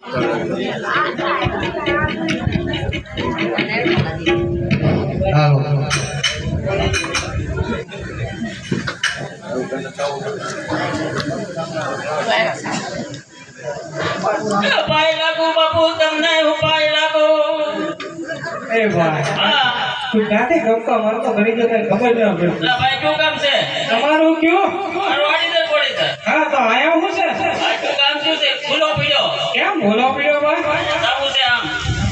તું ક્યાંથી ગમતો મને તો ઘણી જગ્યાએ ખબર ન પડતી લા ભાઈ શું કામ છે તમારું કયું મારું વાડીદર પડી છે હા તો આયા શું છે આ શું કામ શું છે ફૂલો પીડો કેમ ભૂલો પીડ્યો ભાઈ જાવું છે આમ.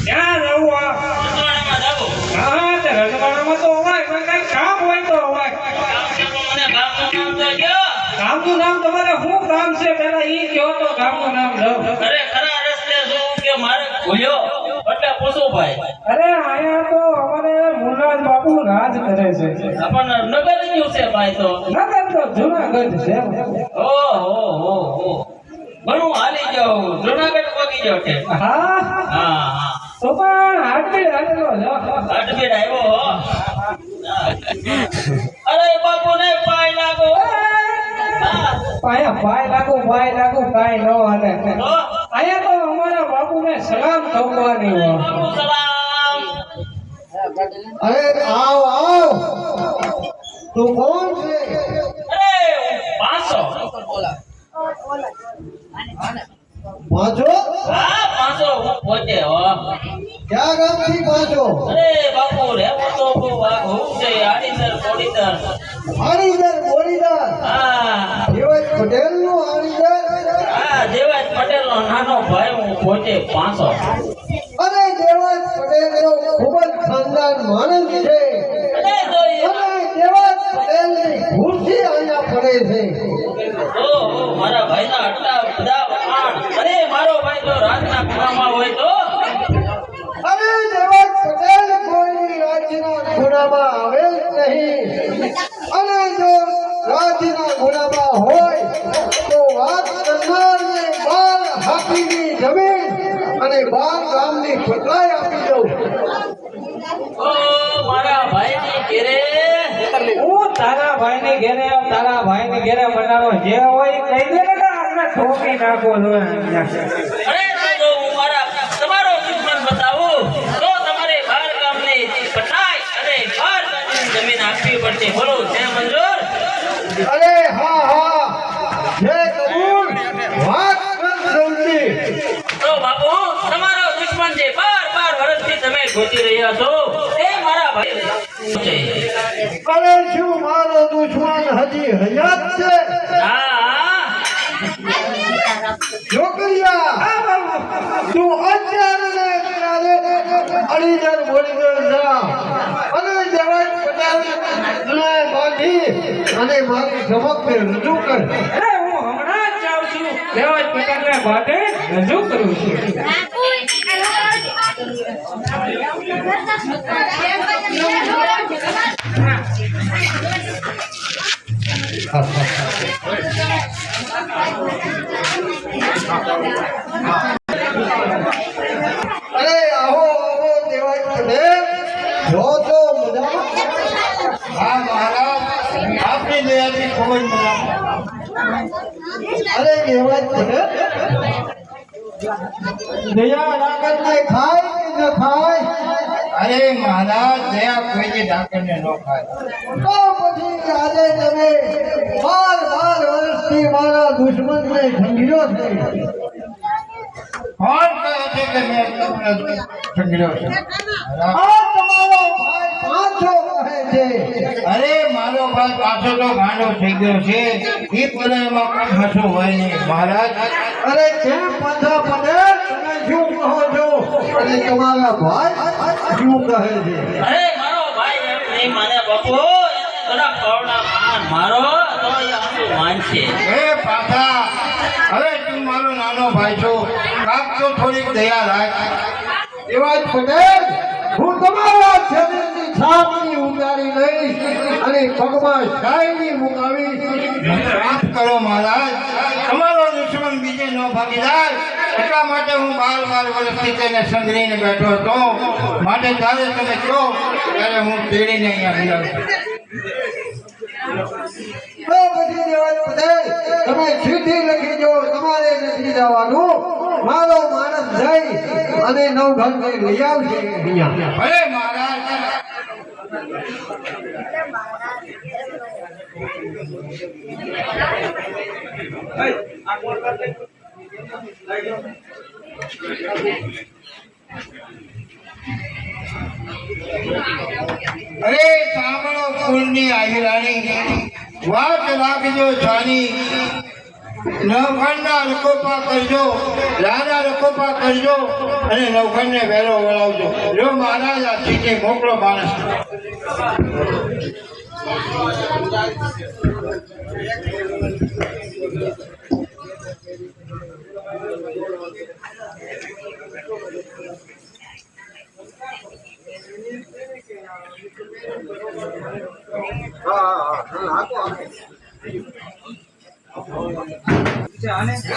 ક્યાં જવું આ? રજવાડામાં જાવું. હા તે રજવાડામાં તો હોય પણ કઈ કામ હોય તો હોય કામ છે પણ મને ગામનું નામ તો કયો. ગામનું નામ તમારે શું કામ છે? પેલા ઈ કહો તો ગામનું નામ લઉં અરે ખરા રસ્તે શું કે મારે ભૂલ્યો એટલે પૂછું ભાઈ. અરે આયા તો અમારે મુરલાજ બાપુ રાજ કરે છે. આપણને નગર ગયું છે ભાઈ તો? નગર તો જુનાગઢ છે. ઓ હો હો. હો ઘણું હાલી ગયો જાવ છે હા. હા હા. તો પણ હાટબીડ હાટેલો જો અડબેડ આવ્યો હો. અરે બાપુ ને પાય લાગો. હા, પાયા પાય લાગુ પાય લાગુ કાઈ ન હાલે. તો આયા તો અમારા બાપુને સલામ થવાની હોય. બાપુ સલામ. અરે આવ આવ. તું કોણ છે? અરે પાંચસો વાંચો હા પાંચસો હું પોતે હો. ક્યાં ગામથી વાંચો અરે બાપુ રે તો બહુ વાઘ હું છે આડીસર કોડીસર આડીસર બોડીદાર હા. દેવજ પટેલ નો આડીસર હા દેવાજ પટેલ નો નાનો ભાઈ હું પોતે પાંચો. અરે દેવજ પટેલ નો ખૂબ જ ખાનદાન માણસ છે. અરે તો અને પટેલની ખુરશી અહીંયા પડે છે. ઓ મારા ભાઈના આટલા રાજ્યના હોય, તો વાત કરનારને બાર હાથીની જમીન અને બાર ગામની પટલાઈ આપી દઉં. મારા ભાઈની ઘેરે. હું તારા ભાઈને ઘેરે તારા ભાઈને ઘેરે બનાવો જે હોય કહી દે ને આપણે ઠોકી નાખો અરે જમીન આપવી પડશે. બોલો વર્ષથી રહ્યા છો? એ મારા ભાઈ. છે અરે શું મારો દુશ્મન હજી હયાત છે. હા. છોકરિયા તું અત્યારે ને અત્યારે અડીજર બોડીજર જા. અને જવાજ પટેલ ને બાંધી અને મારી સમક્ષ રજૂ કર. અરે હું હમણાં જ જાઉં છું. દેવાજ પટેલને બાટે રજૂ કરું છું. અરે આહો આહો દેવાજ પટેલ જો તો મજામાં હા, મહારાજ, આપની દયાથી ખૂબ જ મજામાં અરે પટેલ દયા ડાકર ને ખાય કે ન ખાય? અરે મહારાજ દયા કોઈ ન ખાય. તો પછી આજે તમે બાર બાર વર્ષથી મારા દુશ્મનને ઢંગીરો છે. કોણ કહે છે કે મેં તમને ઠગડ્યો છે? આ તમારો ભાઈ પાછો છે. અરે મારો ભાઈ પાછો તો ગાંડો થઈ ગયો છે. એ પણ એમાં હોય નહીં મહારાજ. અરે જે પંથા પદે તમે શું કહો છો? અને તમારા ભાઈ શું કહે છે? અરે મારો ભાઈ એમ નહીં માને બાપુ. મારો તો એ આટલું માનશે. એ પાછા. હવે તું મારો નાનો ભાઈ છો. તો થોડીક દયા રાખ. એવા જ પટેલ. હું તમારા શરીરની છાપની ઉતારી લઈશ અને પગમાં શાયરી મુકાવીશ. માફ કરો મહારાજ. તમારો દુશ્મન બીજે ન ભાગીદાર એટલા માટે હું બાર બાર વર્ષથી તેને સંઘરીને બેઠો હતો. માટે જ્યારે તમે કહો, ત્યારે હું તેડીને અહીંયા દેવાજ તમે ચીઠી લખી દો, તમારે નથી જવાનું. મારો માણસ નવ અને નવઘણ જઈ લઈ આવશે અહીંયા ભલે મહારાજ. અરે સાંભળો કુળની આહિરાણી. વાત રાખજો છાની નવખંડના રખોપા કરજો લાડા રખોપા કરજો અને નવખાંડને વહેલો વળાવજો. જો મહારાજ, આ ચીઠી મોકલો માણસ. હા હા હા છે.